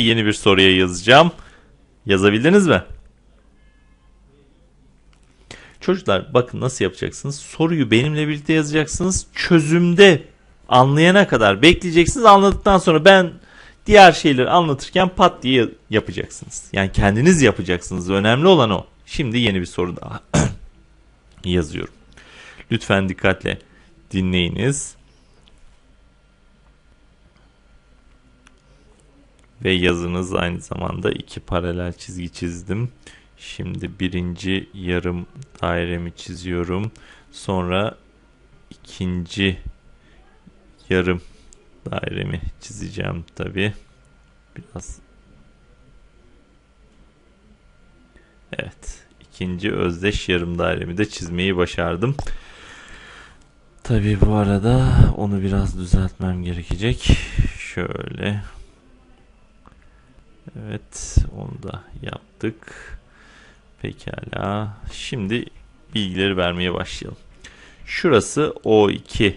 yeni bir soruya yazacağım. Yazabildiniz mi? Çocuklar bakın nasıl yapacaksınız? Soruyu benimle birlikte yazacaksınız. Çözümde anlayana kadar bekleyeceksiniz. Anladıktan sonra ben diğer şeyleri anlatırken pat diye yapacaksınız. Yani kendiniz yapacaksınız. Önemli olan o. Şimdi yeni bir soru daha yazıyorum. Lütfen dikkatle dinleyiniz. Ve yazınız aynı zamanda iki paralel çizgi çizdim. Şimdi birinci yarım dairemi çiziyorum. Sonra ikinci yarım dairemi çizeceğim tabi. Biraz Evet. ikinci özdeş yarım dairemi de çizmeyi başardım. Tabi bu arada onu biraz düzeltmem gerekecek. Şöyle. Evet, onu da yaptık. Pekala. Şimdi bilgileri vermeye başlayalım. Şurası O2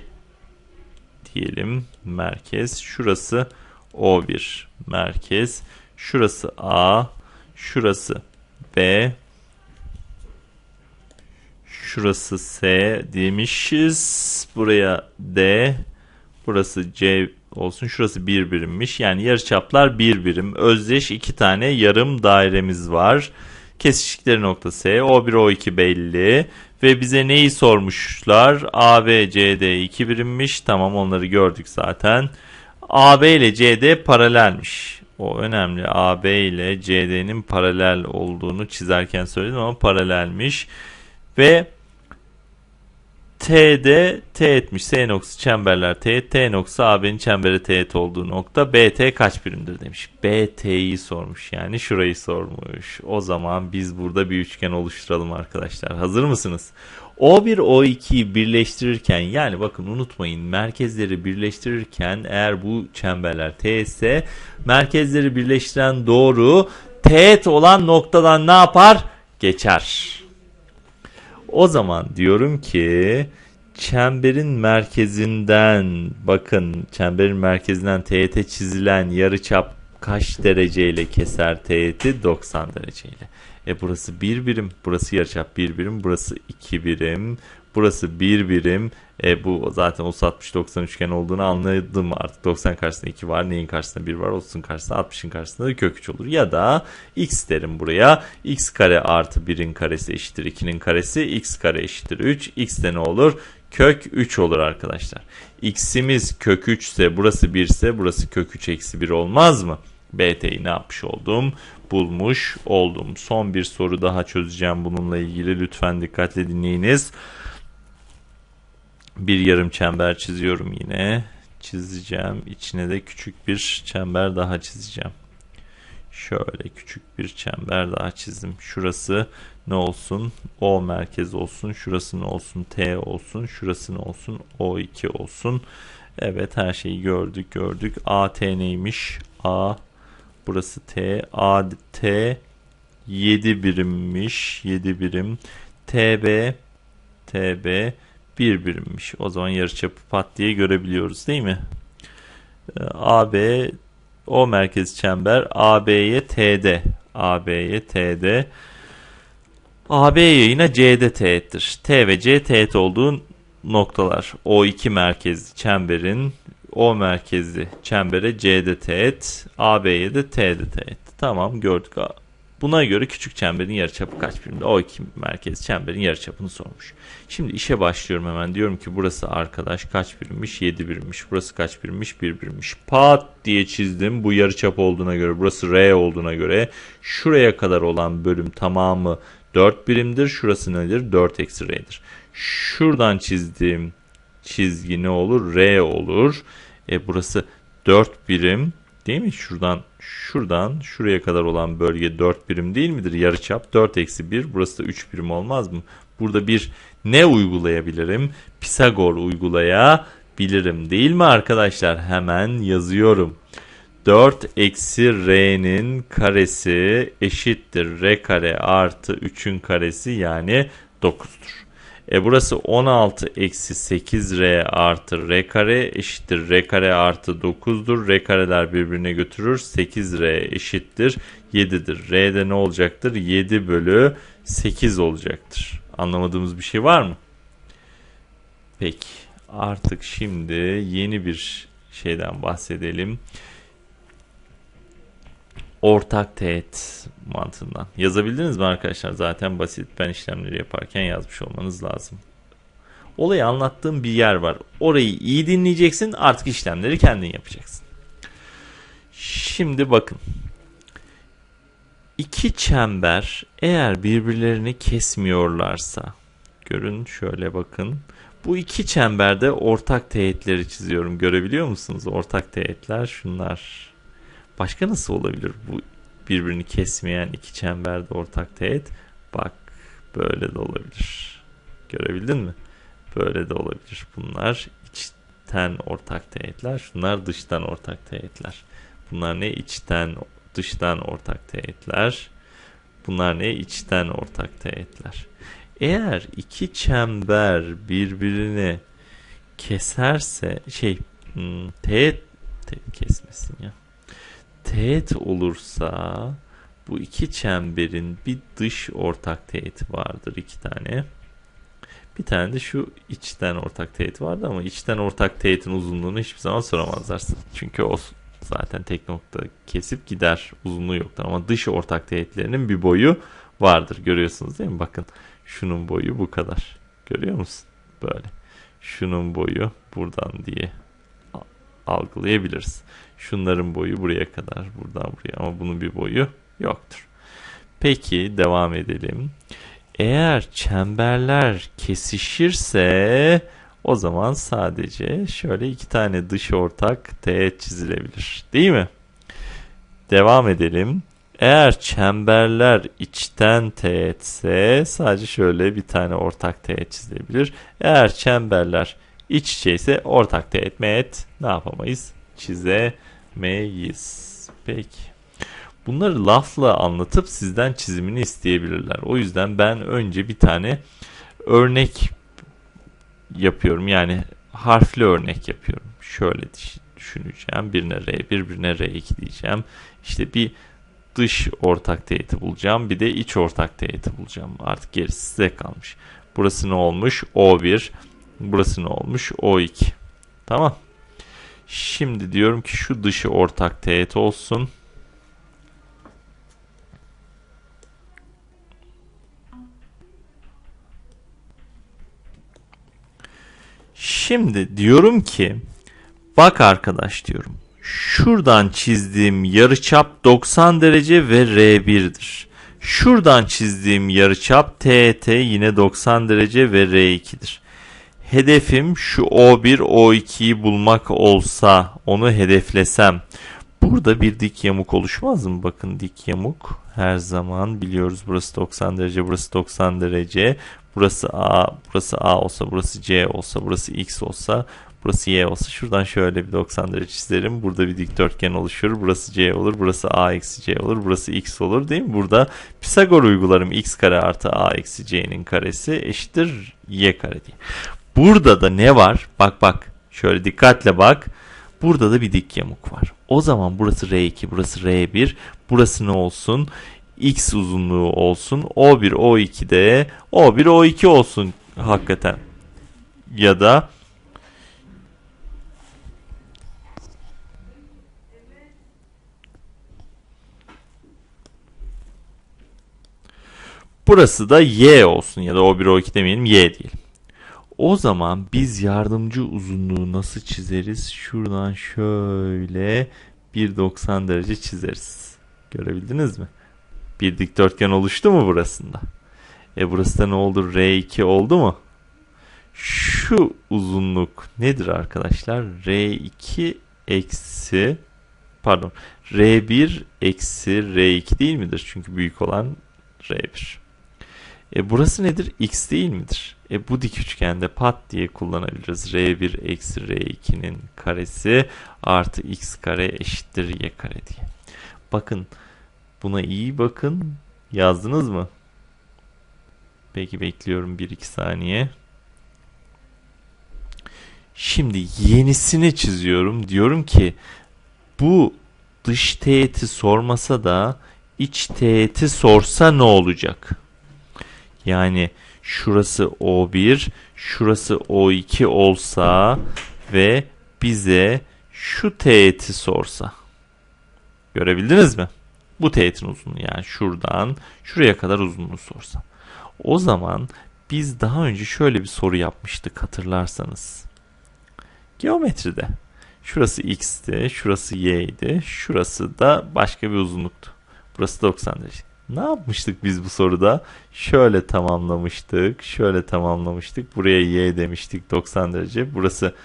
diyelim merkez. Şurası O1 merkez. Şurası A. Şurası B. Şurası S demişiz. Buraya D. Burası C olsun. Şurası bir birimmiş. Yani yarıçaplar bir birim. Özdeş iki tane yarım dairemiz var. Kesişikleri nokta S. O1 O2 belli. Ve bize neyi sormuşlar? AB CD iki birimmiş. Tamam onları gördük zaten. AB ile CD paralelmiş. O önemli. AB ile CD'nin paralel olduğunu çizerken söyledim ama paralelmiş. Ve T'de teğetmiş. S noktası çemberler teğet. T noktası AB'nin çembere teğet olduğu nokta. BT kaç birimdir demiş. BT'yi sormuş yani şurayı sormuş. O zaman biz burada bir üçgen oluşturalım arkadaşlar. Hazır mısınız? O1 O2'yi birleştirirken yani bakın unutmayın merkezleri birleştirirken eğer bu çemberler T ise merkezleri birleştiren doğru teğet olan noktadan ne yapar? Geçer. O zaman diyorum ki çemberin merkezinden bakın çemberin merkezinden teğete çizilen yarıçap kaç dereceyle keser teğeti? 90 dereceyle. E burası 1 birim, burası yarıçap 1 birim, burası 2 birim, burası 1 birim. E bu zaten 30 60 90 üçgen olduğunu anladım artık. 90 karşısında 2 var, neyin karşısında 1 var, 30'un karşısında 60'ın karşısında da kök 3 olur. Ya da x derim buraya. x kare artı 1'in karesi eşittir 2'nin karesi, x kare eşittir 3. x de ne olur? Kök 3 olur arkadaşlar. x'imiz kök 3 ise burası 1 ise burası kök 3 eksi 1 olmaz mı? BT'yi ne yapmış oldum? Bulmuş oldum. Son bir soru daha çözeceğim bununla ilgili. Lütfen dikkatle dinleyiniz. Bir yarım çember çiziyorum yine. Çizeceğim. İçine de küçük bir çember daha çizeceğim. Şöyle küçük bir çember daha çizdim. Şurası ne olsun? O merkez olsun. Şurası ne olsun? T olsun. Şurası ne olsun? O2 olsun. Evet her şeyi gördük gördük. AT neymiş? A burası T. AT 7 birimmiş. 7 birim. TB TB 1 birimmiş. O zaman yarıçapı pat diye görebiliyoruz değil mi? AB o merkez çember AB'ye TD. AB'ye TD. AB yayına C'de teğettir. T ve C teğet olduğu noktalar. O2 merkezli çemberin O merkezli çembere C'de teğet, AB'ye de T'de teğet. Tamam gördük. Buna göre küçük çemberin yarıçapı kaç birimde? O iki merkez çemberin yarıçapını sormuş. Şimdi işe başlıyorum hemen. Diyorum ki burası arkadaş kaç birimmiş? 7 birimmiş. Burası kaç birimmiş? 1 birimmiş. Pat diye çizdim. Bu yarıçap olduğuna göre, burası R olduğuna göre şuraya kadar olan bölüm tamamı 4 birimdir. Şurası nedir? 4 eksi R'dir. Şuradan çizdiğim çizgi ne olur? R olur. E burası 4 birim değil mi? Şuradan şuradan şuraya kadar olan bölge 4 birim değil midir? Yarıçap 4 eksi 1. Burası da 3 birim olmaz mı? Burada bir ne uygulayabilirim? Pisagor uygulayabilirim değil mi arkadaşlar? Hemen yazıyorum. 4 eksi r'nin karesi eşittir r kare artı 3'ün karesi yani 9'dur. E burası 16 eksi 8r artı r kare eşittir r kare artı 9'dur. R kareler birbirine götürür. 8r eşittir 7'dir. R'de ne olacaktır? 7 bölü 8 olacaktır. Anlamadığımız bir şey var mı? Peki artık şimdi yeni bir şeyden bahsedelim. Ortak teğet mantığından. Yazabildiniz mi arkadaşlar? Zaten basit ben işlemleri yaparken yazmış olmanız lazım. Olayı anlattığım bir yer var. Orayı iyi dinleyeceksin. Artık işlemleri kendin yapacaksın. Şimdi bakın. İki çember eğer birbirlerini kesmiyorlarsa görün şöyle bakın. Bu iki çemberde ortak teğetleri çiziyorum. Görebiliyor musunuz? Ortak teğetler şunlar. Başka nasıl olabilir bu birbirini kesmeyen iki çemberde ortak teğet? Bak böyle de olabilir. Görebildin mi? Böyle de olabilir. Bunlar içten ortak teğetler. Şunlar dıştan ortak teğetler. Bunlar ne? İçten dıştan ortak teğetler. Bunlar ne? İçten ortak teğetler. Eğer iki çember birbirini keserse şey hmm, teğet, teğet kesmesin ya. Teğet olursa bu iki çemberin bir dış ortak teğeti vardır iki tane. Bir tane de şu içten ortak teğet vardı ama içten ortak teğetin uzunluğunu hiçbir zaman soramazlar. Çünkü o zaten tek nokta kesip gider uzunluğu yoktur ama dış ortak teğetlerinin bir boyu vardır görüyorsunuz değil mi? Bakın şunun boyu bu kadar. Görüyor musun? Böyle. Şunun boyu buradan diye algılayabiliriz. Şunların boyu buraya kadar, buradan buraya ama bunun bir boyu yoktur. Peki devam edelim. Eğer çemberler kesişirse o zaman sadece şöyle iki tane dış ortak teğet çizilebilir. Değil mi? Devam edelim. Eğer çemberler içten teğetse sadece şöyle bir tane ortak teğet çizilebilir. Eğer çemberler iç içe ise ortak teğet meğet ne yapamayız? Çizemeyiz. Peki. Bunları lafla anlatıp sizden çizimini isteyebilirler. O yüzden ben önce bir tane örnek yapıyorum. Yani harfli örnek yapıyorum. Şöyle düşüneceğim. Birine R1, birine R2 diyeceğim. İşte bir dış ortak teğeti bulacağım. Bir de iç ortak teğeti bulacağım. Artık gerisi size kalmış. Burası ne olmuş? O1. Burası ne olmuş? O2. Tamam. Şimdi diyorum ki şu dışı ortak teğet olsun. Şimdi diyorum ki bak arkadaş diyorum. Şuradan çizdiğim yarıçap 90 derece ve R1'dir. Şuradan çizdiğim yarıçap TET yine 90 derece ve R2'dir. Hedefim şu O1, O2'yi bulmak olsa, onu hedeflesem. Burada bir dik yamuk oluşmaz mı? Bakın dik yamuk her zaman biliyoruz. Burası 90 derece, burası 90 derece. Burası A, burası A olsa, burası C olsa, burası X olsa, Burası y olsa şuradan şöyle bir 90 derece çizerim. Burada bir dikdörtgen oluşur. Burası c olur. Burası a eksi c olur. Burası x olur değil mi? Burada Pisagor uygularım x kare artı a eksi c'nin karesi eşittir y kare diye. Burada da ne var? Bak bak. Şöyle dikkatle bak. Burada da bir dik yamuk var. O zaman burası R2, burası R1. Burası ne olsun? X uzunluğu olsun. O1, O2 de O1, O2 olsun hakikaten. Ya da Burası da y olsun ya da o 1 o 2 demeyelim y diyelim. O zaman biz yardımcı uzunluğu nasıl çizeriz? Şuradan şöyle bir 90 derece çizeriz. Görebildiniz mi? Bir dikdörtgen oluştu mu burasında? E burası da ne oldu? R2 oldu mu? Şu uzunluk nedir arkadaşlar? R2 eksi pardon R1 eksi R2 değil midir? Çünkü büyük olan R1. E burası nedir? X değil midir? E bu dik üçgende pat diye kullanabiliriz. R1 eksi R2'nin karesi artı x kare eşittir y kare diye. Bakın buna iyi bakın. Yazdınız mı? Peki bekliyorum 1-2 saniye. Şimdi yenisini çiziyorum. Diyorum ki bu dış teğeti sormasa da iç teğeti sorsa ne olacak? Yani şurası O1, şurası O2 olsa ve bize şu teğeti sorsa. Görebildiniz mi? Bu teğetin uzunluğu yani şuradan şuraya kadar uzunluğu sorsa. O zaman biz daha önce şöyle bir soru yapmıştık hatırlarsanız. Geometride. Şurası x'ti, şurası y'ydi, şurası da başka bir uzunluktu. Burası 90 derece. Ne yapmıştık biz bu soruda? Şöyle tamamlamıştık, şöyle tamamlamıştık. Buraya y demiştik 90 derece. Burası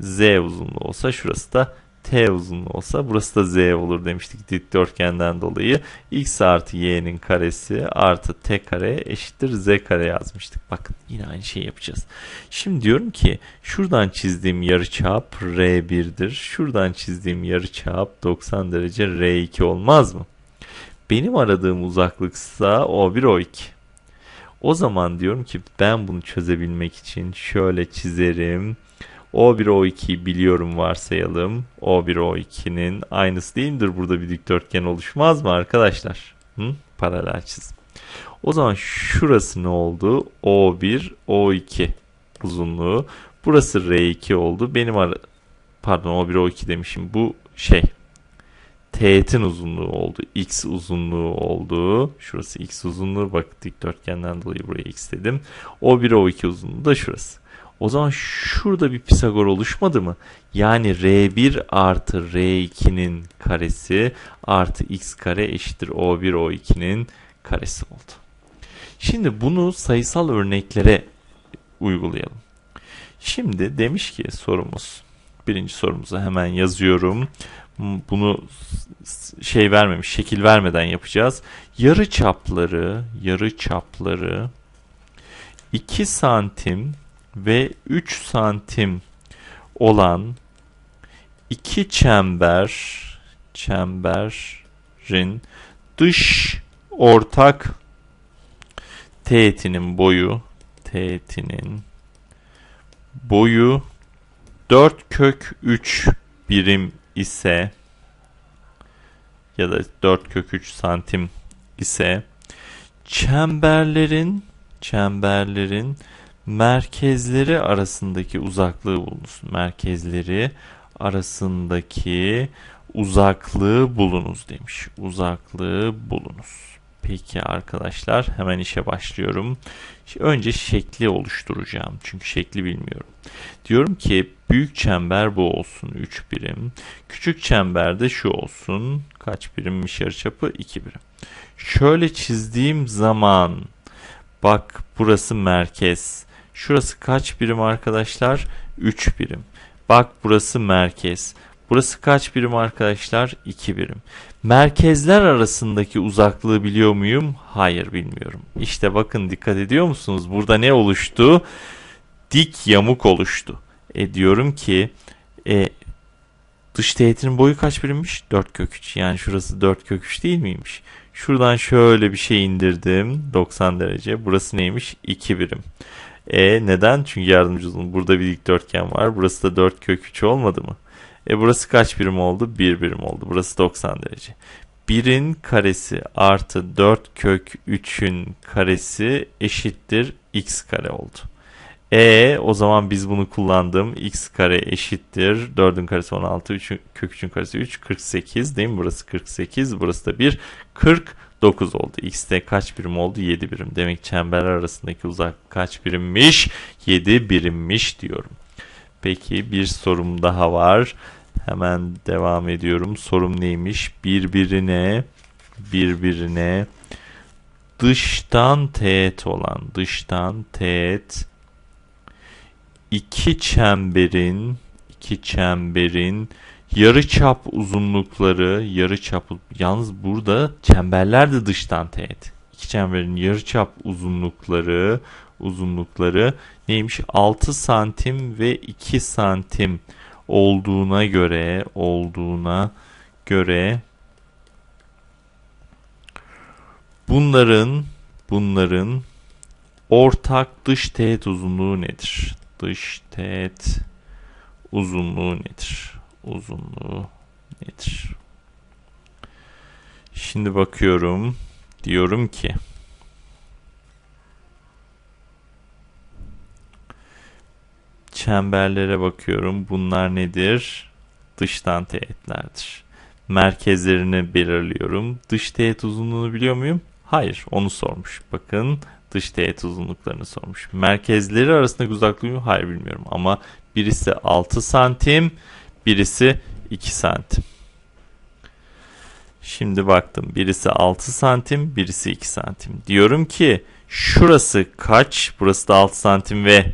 z uzunluğu olsa şurası da t uzunluğu olsa burası da z olur demiştik dikdörtgenden dolayı. x artı y'nin karesi artı t kare eşittir z kare yazmıştık. Bakın yine aynı şeyi yapacağız. Şimdi diyorum ki şuradan çizdiğim yarıçap r1'dir. Şuradan çizdiğim yarıçap 90 derece r2 olmaz mı? Benim aradığım uzaklıksa o1 o2. O zaman diyorum ki ben bunu çözebilmek için şöyle çizerim. O1 O2'yi biliyorum varsayalım. O1 O2'nin aynısı değil midir? Burada bir dikdörtgen oluşmaz mı arkadaşlar? Hı? Paralel çizim. O zaman şurası ne oldu? O1 O2 uzunluğu. Burası R2 oldu. Benim ara pardon O1 O2 demişim. Bu şey teğetin uzunluğu oldu. X uzunluğu oldu. Şurası X uzunluğu. Bak dikdörtgenden dolayı buraya X dedim. O1 O2 uzunluğu da şurası. O zaman şurada bir Pisagor oluşmadı mı? Yani R1 artı R2'nin karesi artı X kare eşittir O1 O2'nin karesi oldu. Şimdi bunu sayısal örneklere uygulayalım. Şimdi demiş ki sorumuz. Birinci sorumuzu hemen yazıyorum. Bunu şey vermemiş, şekil vermeden yapacağız. Yarı çapları, yarı çapları 2 santim ve 3 santim olan iki çember çemberin dış ortak teğetinin boyu teğetinin boyu 4 kök 3 birim ise ya da 4 kök 3 santim ise çemberlerin çemberlerin merkezleri arasındaki uzaklığı bulunuz. Merkezleri arasındaki uzaklığı bulunuz demiş. Uzaklığı bulunuz. Peki arkadaşlar hemen işe başlıyorum. Önce şekli oluşturacağım. Çünkü şekli bilmiyorum. Diyorum ki büyük çember bu olsun 3 birim. Küçük çember de şu olsun. Kaç birimmiş yarıçapı? 2 birim. Şöyle çizdiğim zaman bak burası merkez. Şurası kaç birim arkadaşlar? 3 birim. Bak burası merkez. Burası kaç birim arkadaşlar? 2 birim. Merkezler arasındaki uzaklığı biliyor muyum? Hayır bilmiyorum. İşte bakın dikkat ediyor musunuz? Burada ne oluştu? Dik yamuk oluştu. E diyorum ki e, dış teğetinin boyu kaç birimmiş? 4 kök 3. Yani şurası 4 kök 3 değil miymiş? Şuradan şöyle bir şey indirdim. 90 derece. Burası neymiş? 2 birim. E neden? Çünkü yardımcı uzun. Burada bir dikdörtgen var. Burası da 4 kök 3 olmadı mı? E burası kaç birim oldu? 1 birim oldu. Burası 90 derece. 1'in karesi artı 4 kök 3'ün karesi eşittir x kare oldu. E o zaman biz bunu kullandım. x kare eşittir. 4'ün karesi 16. 3 kök 3'ün karesi 3. 48 değil mi? Burası 48. Burası da 1. 40 9 oldu. X'te kaç birim oldu? 7 birim. Demek çemberler arasındaki uzak kaç birimmiş? 7 birimmiş diyorum. Peki bir sorum daha var. Hemen devam ediyorum. Sorum neymiş? Birbirine birbirine dıştan teğet olan dıştan teğet iki çemberin iki çemberin yarı çap uzunlukları yarı çap yalnız burada çemberler de dıştan teğet. İki çemberin yarı çap uzunlukları uzunlukları neymiş? 6 santim ve 2 santim olduğuna göre olduğuna göre bunların bunların ortak dış teğet uzunluğu nedir? Dış teğet uzunluğu nedir? Uzunluğu nedir? Şimdi bakıyorum. Diyorum ki çemberlere bakıyorum. Bunlar nedir? Dıştan teğetlerdir. Merkezlerini belirliyorum. Dış teğet uzunluğunu biliyor muyum? Hayır, onu sormuş. Bakın dış teğet uzunluklarını sormuş. Merkezleri arasındaki uzaklığı mı? Hayır bilmiyorum ama birisi 6 santim, birisi 2 santim. Şimdi baktım birisi 6 santim, birisi 2 santim. Diyorum ki şurası kaç? Burası da 6 santim ve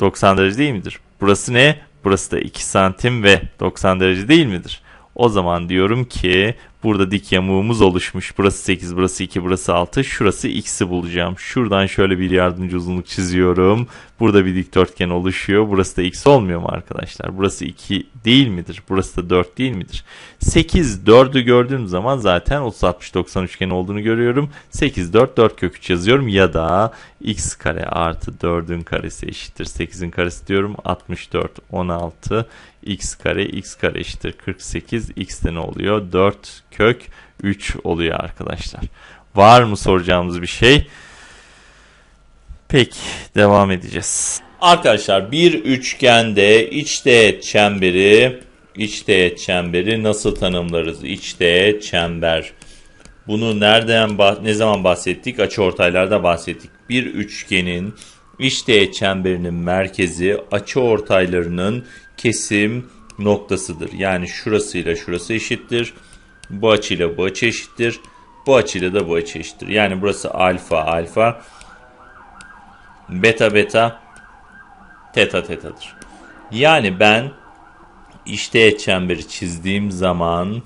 90 derece değil midir? Burası ne? Burası da 2 santim ve 90 derece değil midir? O zaman diyorum ki burada dik yamuğumuz oluşmuş. Burası 8, burası 2, burası 6. Şurası x'i bulacağım. Şuradan şöyle bir yardımcı uzunluk çiziyorum. Burada bir dikdörtgen oluşuyor. Burası da x olmuyor mu arkadaşlar? Burası 2 değil midir? Burası da 4 değil midir? 8, 4'ü gördüğüm zaman zaten 30, 60, 90 üçgen olduğunu görüyorum. 8, 4, 4 kök 3 yazıyorum. Ya da x kare artı 4'ün karesi eşittir. 8'in karesi diyorum. 64, 16, x kare, x kare eşittir. 48, x de ne oluyor? 4 kök 3 oluyor arkadaşlar. Var mı soracağımız bir şey? Peki devam edeceğiz. Arkadaşlar bir üçgende iç teğet çemberi iç teğet çemberi nasıl tanımlarız? İç teğet çember. Bunu nereden ne zaman bahsettik? Açı ortaylarda bahsettik. Bir üçgenin iç teğet çemberinin merkezi açı ortaylarının kesim noktasıdır. Yani şurasıyla şurası eşittir. Bu açıyla bu açı eşittir. Bu açıyla da bu açı eşittir. Yani burası alfa alfa. Beta beta. Teta tetadır. Yani ben işte çemberi çizdiğim zaman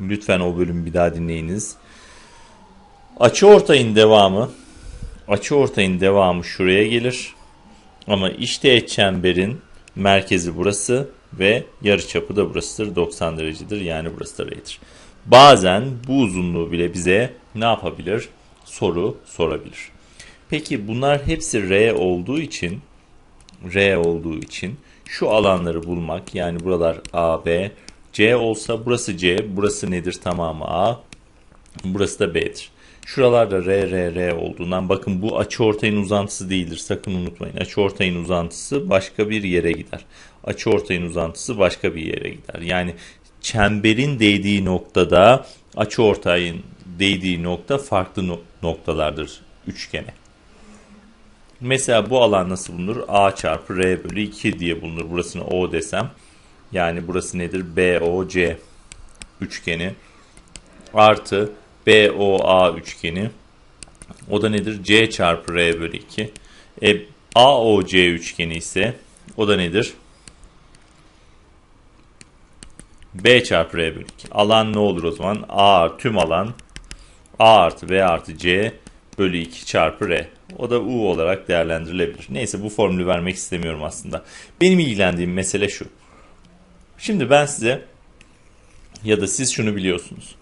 lütfen o bölümü bir daha dinleyiniz. Açı ortayın devamı açı ortayın devamı şuraya gelir. Ama işte çemberin merkezi burası ve yarıçapı da burasıdır. 90 derecedir. Yani burası da R'dir. Bazen bu uzunluğu bile bize ne yapabilir? Soru sorabilir. Peki bunlar hepsi R olduğu için R olduğu için şu alanları bulmak yani buralar A, B, C olsa burası C, burası nedir tamamı A, burası da B'dir. Şuralarda R, R, R olduğundan bakın bu açı ortayın uzantısı değildir. Sakın unutmayın. Açı ortayın uzantısı başka bir yere gider. Açı ortayın uzantısı başka bir yere gider. Yani çemberin değdiği noktada açı ortayın değdiği nokta farklı no noktalardır üçgene. Mesela bu alan nasıl bulunur? A çarpı R bölü 2 diye bulunur. Burasını O desem. Yani burası nedir? BOC üçgeni artı BOA üçgeni. O da nedir? C çarpı R bölü 2. E, AOC üçgeni ise o da nedir? B çarpı R bölü 2. Alan ne olur o zaman? A tüm alan A artı B artı C bölü 2 çarpı R. O da U olarak değerlendirilebilir. Neyse bu formülü vermek istemiyorum aslında. Benim ilgilendiğim mesele şu. Şimdi ben size ya da siz şunu biliyorsunuz.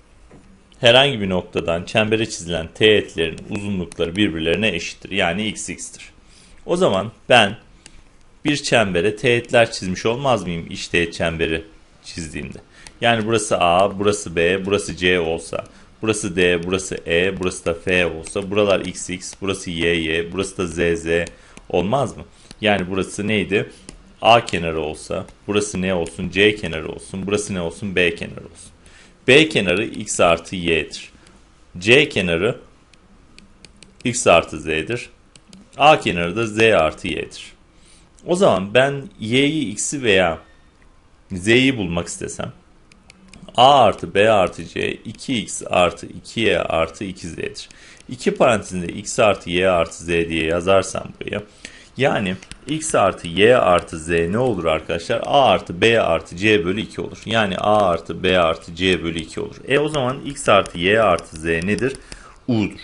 Herhangi bir noktadan çembere çizilen teğetlerin uzunlukları birbirlerine eşittir. Yani x x'tir. O zaman ben bir çembere teğetler çizmiş olmaz mıyım iç teğet çemberi çizdiğimde? Yani burası A, burası B, burası C olsa Burası D, burası E, burası da F olsa buralar XX, burası YY, burası da ZZ olmaz mı? Yani burası neydi? A kenarı olsa, burası ne olsun? C kenarı olsun, burası ne olsun? B kenarı olsun. B kenarı X artı Y'dir. C kenarı X artı Z'dir. A kenarı da Z artı Y'dir. O zaman ben Y'yi X'i veya Z'yi bulmak istesem a artı b artı c 2x artı 2y artı 2z'dir. İki parantezinde x artı y artı z diye yazarsam buraya. Yani x artı y artı z ne olur arkadaşlar? a artı b artı c bölü 2 olur. Yani a artı b artı c bölü 2 olur. E o zaman x artı y artı z nedir? u'dur.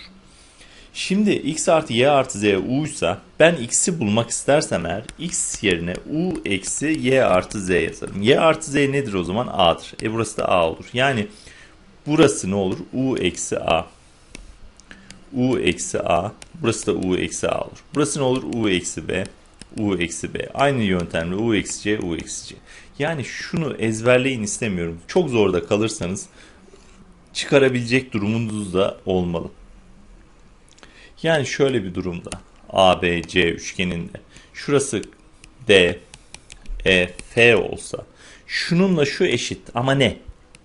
Şimdi x artı y artı z u ise ben x'i bulmak istersem eğer x yerine u eksi y artı z yazarım. y artı z nedir o zaman? a'dır. E burası da a olur. Yani burası ne olur? u eksi a. U eksi A. Burası da U eksi A olur. Burası ne olur? U eksi B. U eksi B. Aynı yöntemle U eksi C, U eksi C. Yani şunu ezberleyin istemiyorum. Çok zorda kalırsanız çıkarabilecek durumunuz da olmalı. Yani şöyle bir durumda A, B, C üçgeninde şurası D, E, F olsa şununla şu eşit ama ne?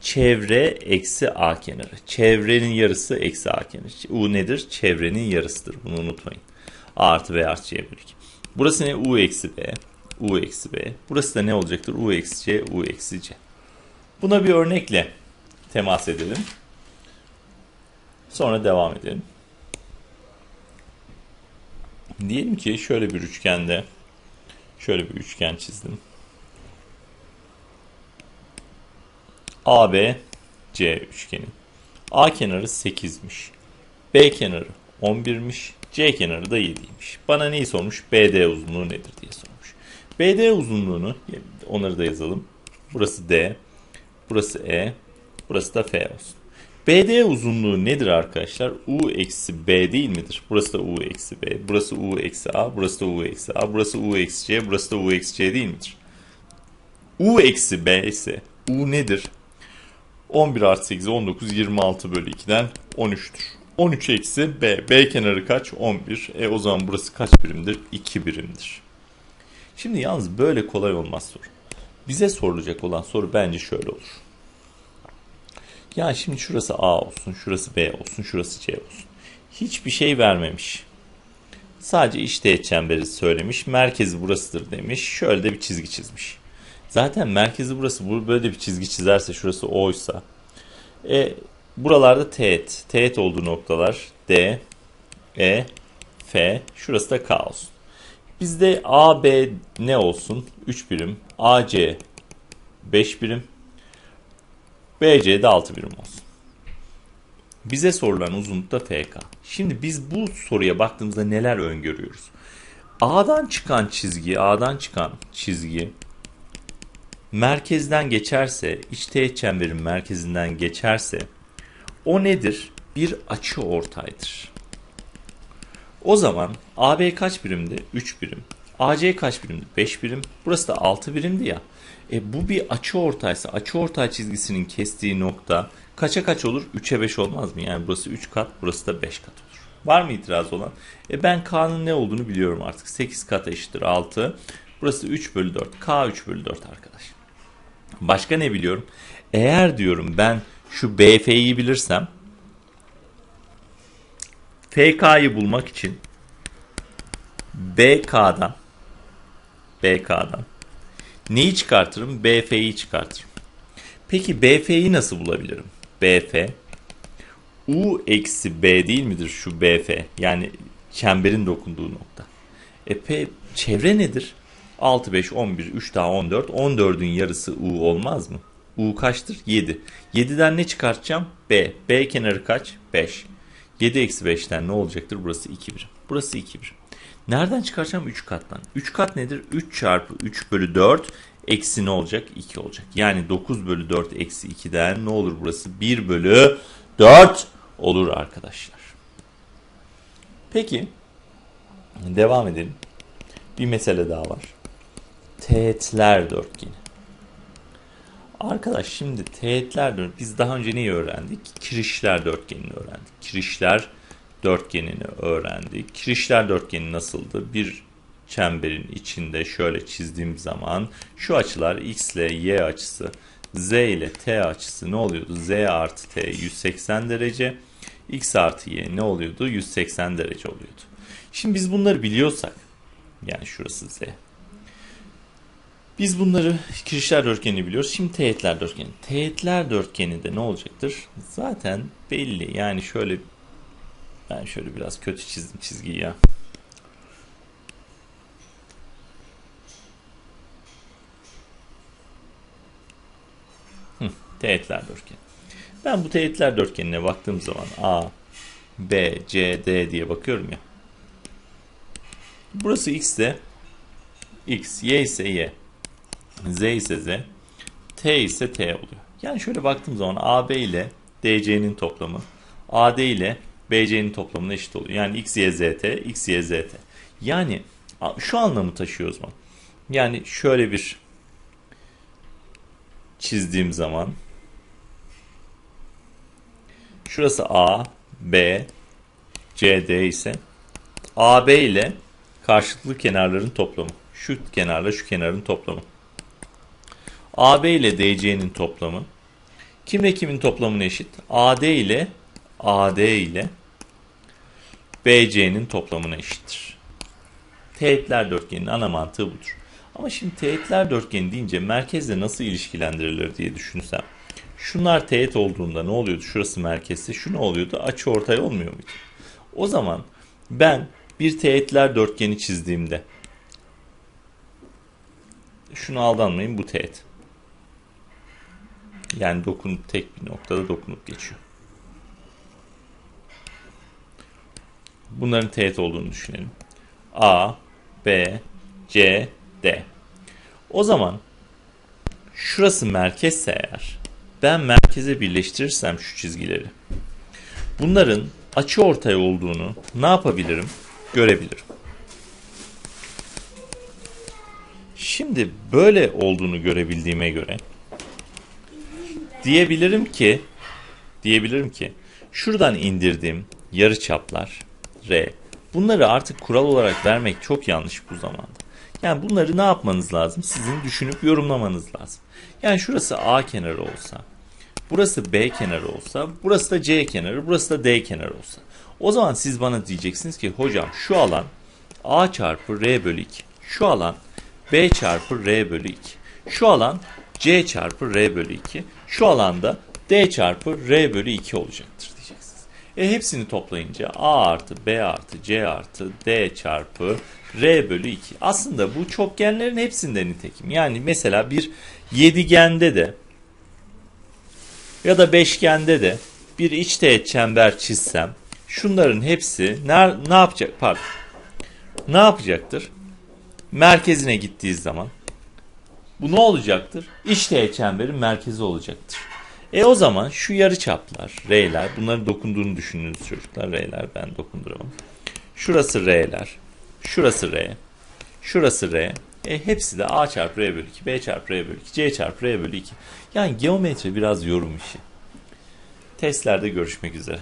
Çevre eksi A kenarı. Çevrenin yarısı eksi A kenarı. U nedir? Çevrenin yarısıdır. Bunu unutmayın. A artı B artı C bölü 2. Burası ne? U eksi B. U eksi B. Burası da ne olacaktır? U eksi C, U eksi C. Buna bir örnekle temas edelim. Sonra devam edelim. Diyelim ki şöyle bir üçgende şöyle bir üçgen çizdim. AB C üçgeni. A kenarı 8'miş. B kenarı 11'miş. C kenarı da 7'ymiş. Bana neyi sormuş? BD uzunluğu nedir diye sormuş. BD uzunluğunu onları da yazalım. Burası D. Burası E. Burası da F olsun. BD uzunluğu nedir arkadaşlar? U eksi B değil midir? Burası da U eksi B. Burası U eksi A. Burası da U eksi A. Burası U eksi C. Burası da U eksi C değil midir? U eksi B ise U nedir? 11 artı 8 19 26 bölü 2'den 13'tür. 13 eksi B. B kenarı kaç? 11. E o zaman burası kaç birimdir? 2 birimdir. Şimdi yalnız böyle kolay olmaz soru. Bize sorulacak olan soru bence şöyle olur. Ya şimdi şurası A olsun, şurası B olsun, şurası C olsun. Hiçbir şey vermemiş. Sadece iç çemberi söylemiş. Merkezi burasıdır demiş. Şöyle de bir çizgi çizmiş. Zaten merkezi burası. Böyle bir çizgi çizerse şurası O'ysa. E, buralarda teğet. Teğet olduğu noktalar D, E, F. Şurası da K olsun. Bizde A, B ne olsun? 3 birim. AC 5 birim. BC'de 6 birim olsun. Bize sorulan uzunluk da FK. Şimdi biz bu soruya baktığımızda neler öngörüyoruz? A'dan çıkan çizgi, A'dan çıkan çizgi merkezden geçerse, iç teğet çemberin merkezinden geçerse o nedir? Bir açı ortaydır. O zaman AB kaç birimdi? 3 birim. AC kaç birimdi? 5 birim. Burası da 6 birimdi ya. E bu bir açı ortaysa açı ortay çizgisinin kestiği nokta kaça kaç olur? 3'e 5 olmaz mı? Yani burası 3 kat, burası da 5 kat olur. Var mı itiraz olan? E ben K'nın ne olduğunu biliyorum artık. 8 kat eşittir 6. Burası 3 bölü 4. K 3 bölü 4 arkadaş. Başka ne biliyorum? Eğer diyorum ben şu BF'yi bilirsem FK'yı bulmak için BK'dan BK'dan neyi çıkartırım? BF'yi çıkartırım. Peki BF'yi nasıl bulabilirim? BF U eksi B değil midir şu BF? Yani çemberin dokunduğu nokta. E P, çevre nedir? 6, 5, 11, 3 daha 14. 14'ün yarısı U olmaz mı? U kaçtır? 7. 7'den ne çıkartacağım? B. B kenarı kaç? 5. 7 eksi 5'ten ne olacaktır? Burası 2 birim. Burası 2 birim. Nereden çıkaracağım? 3 kattan. 3 kat nedir? 3 çarpı 3 bölü 4 eksi ne olacak? 2 olacak. Yani 9 bölü 4 eksi 2'den ne olur burası? 1 bölü 4 olur arkadaşlar. Peki devam edelim. Bir mesele daha var. Teğetler dörtgeni. Arkadaş şimdi teğetler dörtgeni. Biz daha önce neyi öğrendik? Kirişler dörtgenini öğrendik. Kirişler dörtgenini öğrendik. Kirişler dörtgeni nasıldı? Bir çemberin içinde şöyle çizdiğim zaman şu açılar x ile y açısı, z ile t açısı ne oluyordu? z artı t 180 derece, x artı y ne oluyordu? 180 derece oluyordu. Şimdi biz bunları biliyorsak, yani şurası z. Biz bunları kirişler dörtgeni biliyoruz. Şimdi teğetler dörtgeni. Teğetler dörtgeni de ne olacaktır? Zaten belli. Yani şöyle ben şöyle biraz kötü çizdim çizgiyi ya. Teğetler dörtgeni. Ben bu teğetler dörtgenine baktığım zaman A, B, C, D diye bakıyorum ya. Burası X de X, Y ise Y, Z ise Z, T ise T oluyor. Yani şöyle baktığım zaman AB ile DC'nin toplamı, AD ile BC'nin toplamına eşit oluyor. Yani x, y, z, t, x, y, z, t. Yani şu anlamı taşıyor o zaman. Yani şöyle bir çizdiğim zaman şurası A, B, C, D ise AB ile karşılıklı kenarların toplamı. Şu kenarla şu kenarın toplamı. AB ile DC'nin toplamı. Kimle kimin toplamına eşit? AD ile AD ile BC'nin toplamına eşittir. Teğetler dörtgeninin ana mantığı budur. Ama şimdi teğetler dörtgeni deyince merkezle nasıl ilişkilendirilir diye düşünsem. Şunlar teğet olduğunda ne oluyordu? Şurası merkezse şu ne oluyordu? Açı ortay olmuyor muydu? O zaman ben bir teğetler dörtgeni çizdiğimde şunu aldanmayın bu teğet. Yani dokun tek bir noktada dokunup geçiyor. Bunların teğet olduğunu düşünelim. A, B, C, D. O zaman şurası merkezse eğer ben merkeze birleştirirsem şu çizgileri bunların açı ortay olduğunu ne yapabilirim? Görebilirim. Şimdi böyle olduğunu görebildiğime göre diyebilirim ki diyebilirim ki şuradan indirdiğim yarı çaplar R bunları artık kural olarak vermek çok yanlış bu zamanda. Yani bunları ne yapmanız lazım? Sizin düşünüp yorumlamanız lazım. Yani şurası A kenarı olsa, burası B kenarı olsa, burası da C kenarı, burası da D kenarı olsa. O zaman siz bana diyeceksiniz ki hocam şu alan A çarpı R bölü 2. Şu alan B çarpı R bölü 2. Şu alan C çarpı R bölü 2. Şu alanda D çarpı R bölü 2 olacaktır. E hepsini toplayınca A artı B artı C artı D çarpı R bölü 2. Aslında bu çokgenlerin hepsinde nitekim. Yani mesela bir yedigende de ya da beşgende de bir iç teğet çember çizsem şunların hepsi ne, ne yapacak? Pardon. Ne yapacaktır? Merkezine gittiği zaman bu ne olacaktır? İç teğet çemberin merkezi olacaktır. E o zaman şu yarı çaplar, R'ler, bunların dokunduğunu düşününüz çocuklar. R'ler ben dokunduramam. Şurası R'ler, şurası R, şurası R. E hepsi de A çarpı R bölü 2, B çarpı R bölü 2, C çarpı R bölü 2. Yani geometri biraz yorum işi. Testlerde görüşmek üzere.